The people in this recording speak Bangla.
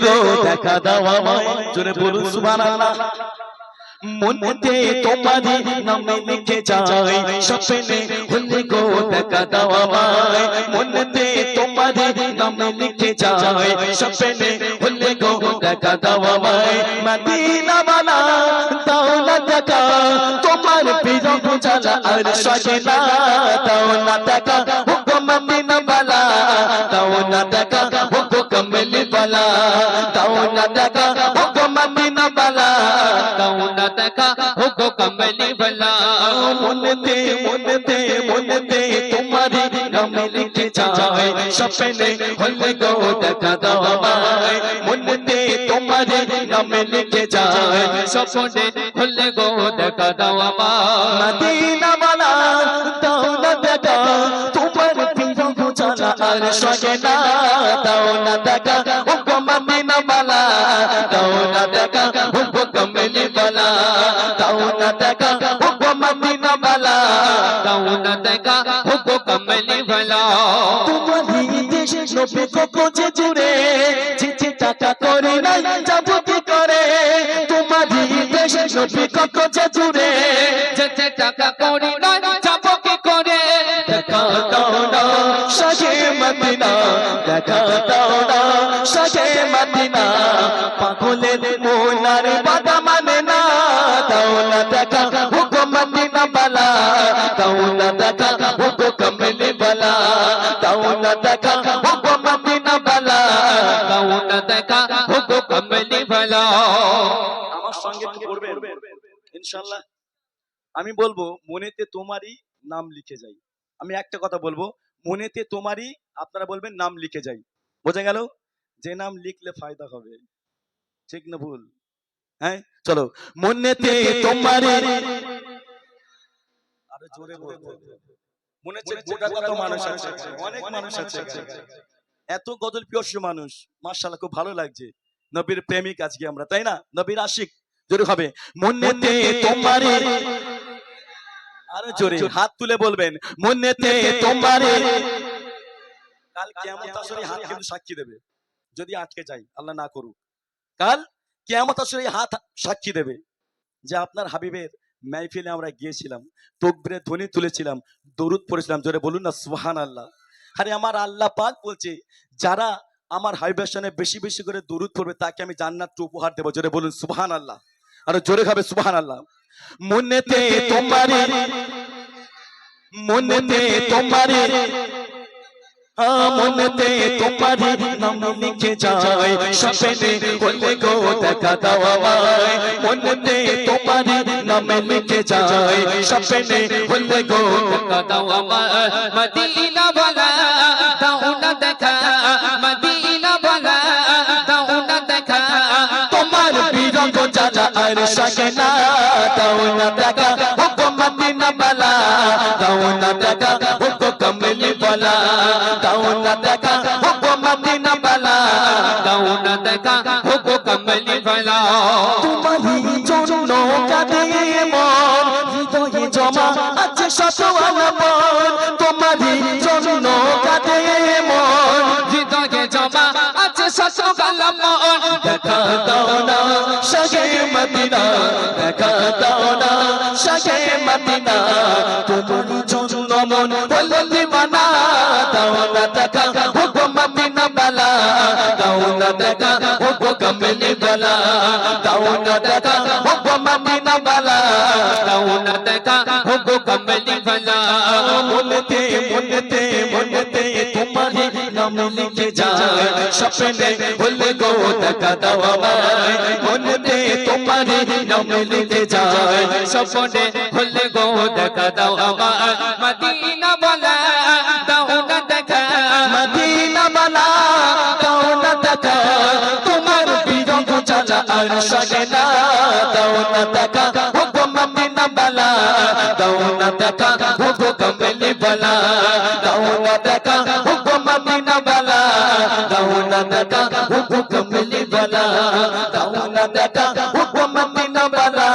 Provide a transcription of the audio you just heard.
গো দেখা দাও আমায়। জোরে বলুন সুবহানাল্লাহ। মনেতে তোমারি নামে লিখে যায় স্বপ্নে হলে জ্বালা আর সজে না দাও না দেখা হুকুম মদিনা বালা দাও না দেখা হুকুম কমলি বালা দাও না দেখা হুকুম মদিনা বালা দাও না দেখা হুকুম কমলি বালা মনেতে মনেতে মনেতে তোমারি নাম লিখে যায় স্বপ্নে হলে গো দেখা দাও আমায় মনেতে তোমারি নাম লিখে যায়। স্বপ্নে হলে গো দেখা দাও আমার। মদিনা বালা দাও না দেখা। তোমার প্রিয় জ্বালা আর সজে না। দাও না দেখা হুকুম মদিনা বালা। দাও না দেখা হুকুম কমলি বালা। দাও না দেখা হুকুম মদিনা বালা। দাও না দেখা কমলি ভলা তোমারই দেশ নবে কোচে জুড়ে চিঠি টাকা করে নবে কোচে জুড়ে যেতে টাকা করি না যাব কি করে? দেখা দাও না, সাজে মদিনা, দেখা দাও না, সাজে মদিনা। পাগলের মোনার বাদা মানে না, দাও না দেখা হুকুম মদিনা বালা। দাও না দেখা হুকুম কমলি বালা। দাও না দেখা হুকুম মদিনা বালা। দাও না দেখা, হুকো কমলি আমার সঙ্গে পড়বেন ইনশাল্লাহ আমি বলব মনেতে তোমারই নাম লিখে যাই। আমি একটা কথা বলব মনেতে তোমারই আপনারা বলবেন নাম লিখে যাই। বোঝা গেল? যে নাম লিখলে ফায়দা হবে। ঠিক না ভুল? হ্যাঁ? চলো। মনেতে তোমারে আরও জোরে বলতে মনে হচ্ছে গোটা কত মানুষ আছে? অনেক মানুষ আছে এত গজল প্রিয় মানুষ মার্শাল্লাহ খুব ভালো লাগছে। নবীর প্রেমিক আজকে আমরা তাই না? নবীর আশিক। জোরে হবে। মনেতে তোমারে আরও জোরে হাত তুলে বলবেন। মনেতে তোমারে কাল কেমন আসরে হাত কিন্তু সাক্ষী দেবে। যদি আটকে যাই আল্লাহ না করুক। কাল কেমন আসরে হাত সাক্ষী দেবে যে আপনার হাবিবের মাহফিলে আমরা গিয়েছিলাম তকবিরে ধ্বনি তুলেছিলাম দরুদ পড়েছিলাম। জোরে বলুন না সুহান আল্লাহ আরে আমার আল্লাহ পাক বলছে যারা আমার হাবিবের সামনে বেশি বেশি করে দরুদ পড়বে তাকে আমি জান্নাত উপহার দেবো। জোরে বলুন সুবহান আল্লাহ আর জোরে খাবে সুবহান আল্লাহ মনেতে তোমারে মনেতে তোমারে মনেতে তোমারি নাম লিখে যায়। স্বপ্নে হলে গো দেখা দাও আমায়। মনেতে তোমারি নাম লিখে যায়। স্বপ্নে হলে গো দেখা দাও আমার মদিনা ভলা আর সকে না দাও না দেখা হুকুম মদিনা বালা দাও না দেখা হুকুম কমলি বালা দাও না দেখা হুকুম মদিনা বালা দাও না দেখা হুকো কমলি ভলা তোমারই জন্য কাঁদে মন হৃদয়ে জমা আছে শত আলাপন তোমারই জন্য কাঁদে মন হৃদয়ে জমা আছে শত কালাম মদিনা তোমারই জন্য মন বলে দিবানা, দাও না দেখা হুকুম মদিনা বালা, দাও না দেখা হুকুম বালা, দাও না দেখা মদিনা বালা, দাও না দেখা হুকো কমলি তোমারি লিখে যায় স্বপ্নে হলে গো দেখা দাও আমায় মনেতে তোমারি নাম লিখে যায় স্বপ্নে হলে গো দেখা দাও আমার মদিনা বলা দাও না দেখা মদিনা বালা দাও না দেখা তোমার বিরঙ্গ জ্বালা আর সগে না দাও না দেখা হুকুম মদিনা বালা দাও না দেখা হুকুম কমলি বালা দাও না দেখা হুকুম মদিনা বালা দেখা হুকুম কমলি বালা দাও না দেখা হুকুম মদিনা বালা